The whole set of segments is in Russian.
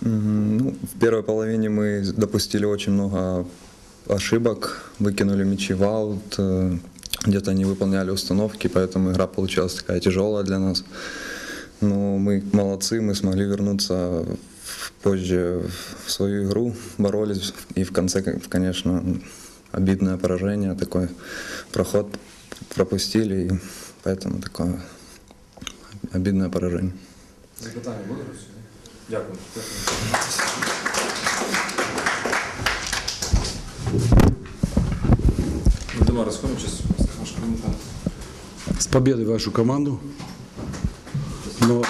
Ну, в первой половине мы допустили очень много ошибок, выкинули мячи в аут, э, где-то не выполняли установки, поэтому игра получилась такая тяжелая для нас. Но мы молодцы, мы смогли вернуться позже в свою игру, боролись и в конце, конечно, обидное поражение, такой проход пропустили, и поэтому такое обидное поражение. Запитання буде? Дякую. Вадима Росковича, ваш коментар. С победой вашу команду. Но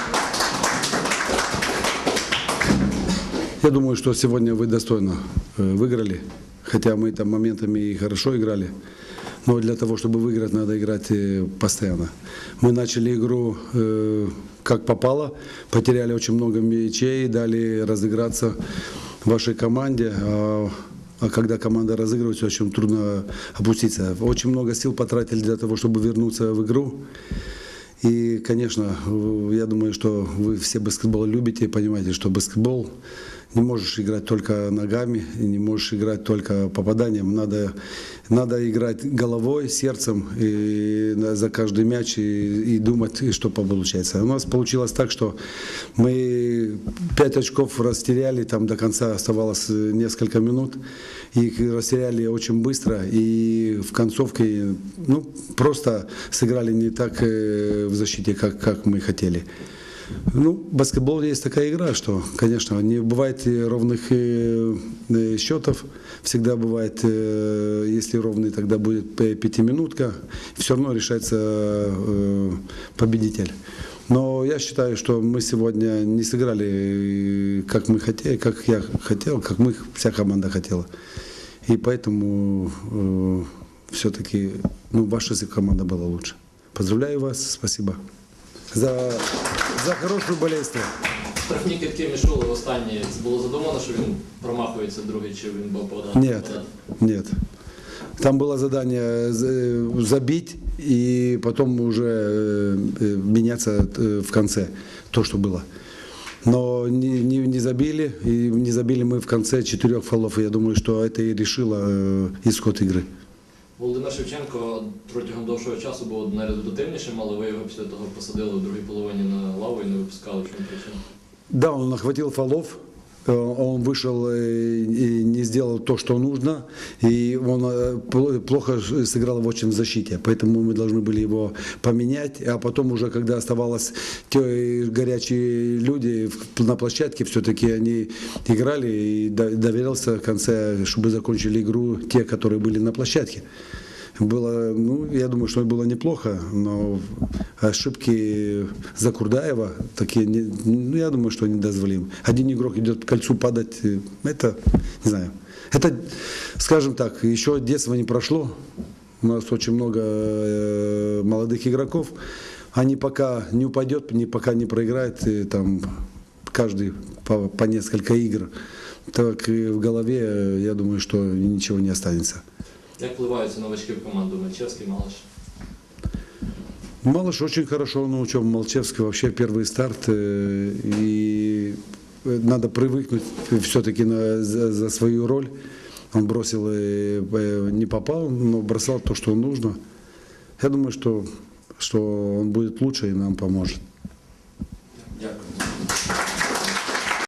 я думаю, что сегодня вы достойно э, выиграли. Хотя мы там моментами и хорошо играли. Но для того, чтобы выиграть, надо играть э, постоянно. Мы начали игру э, как попало, потеряли очень много мячей, дали разыграться вашей команде. А а когда команда разыгрывается, очень трудно опуститься. Очень много сил потратили для того, чтобы вернуться в игру. И, конечно, я думаю, что вы все баскетбол любите и понимаете, что баскетбол не можешь играть только ногами, не можешь играть только попаданием. Надо, надо играть головой, сердцем и за каждый мяч и, и думать, что получается. У нас получилось так, что мы пять очков растеряли, там до конца оставалось несколько минут. Их растеряли очень быстро и в концовке ну, просто сыграли не так э, в защите, как, как мы хотели. Ну, баскетбол есть такая игра, что, конечно, не бывает ровных э, э, счетов. Всегда бывает, э, если ровный, тогда будет пятиминутка. Все равно решается победитель. Но я считаю, что мы сегодня не сыграли, как мы хотели, как я хотел, как мы, вся команда хотела. И поэтому все-таки ну, ваша команда была лучше. Поздравляю вас, спасибо. За, за хорошую болельство. Штрафні китки Мішули останні було задумано, що він промахується другий, чи він був подати? Нет, нет. Там было задание за- забить и потом уже э, э, меняться э, в конце, то, что было. Но не, не, не забили, и не забили мы в конце четырех фолов. И я думаю, что это и решило э, исход игры. Володимир Шевченко протягом довшого часу був найрезультативнішим, але ви його після того посадили в другій половині на лаву і не випускали. В чому причина? Да, он охватил фолов, э, он вышел э, и не сделал то, что нужно, и он э, пл- плохо сыграл очень в защите, поэтому мы должны были его поменять, а потом уже, когда оставалось те горячие люди на площадке, все-таки они играли и до- доверился в конце, чтобы закончили игру те, которые были на площадке. Было, ну, я думаю, что было неплохо, но ошибки Закурдаева такие, не- ну, я думаю, что недозволимы. Один игрок идет к кольцу падать, э, это, не знаю. Это, скажем так, еще детство не прошло. У нас очень много э, молодых игроков. Они пока не упадет, не, пока не проиграет, и там каждый по, по несколько игр, так и в голове, э, я думаю, что ничего не останется. Як впливаються новачки в команду Мальчевський, Малиш? Малыш очень хорошо научил Молчевский вообще первый старт. э, И э, надо привыкнуть все-таки за, за свою роль. Он бросил, э, э, не попал, но бросал то, что нужно. Я думаю, что, что он будет лучше и нам поможет.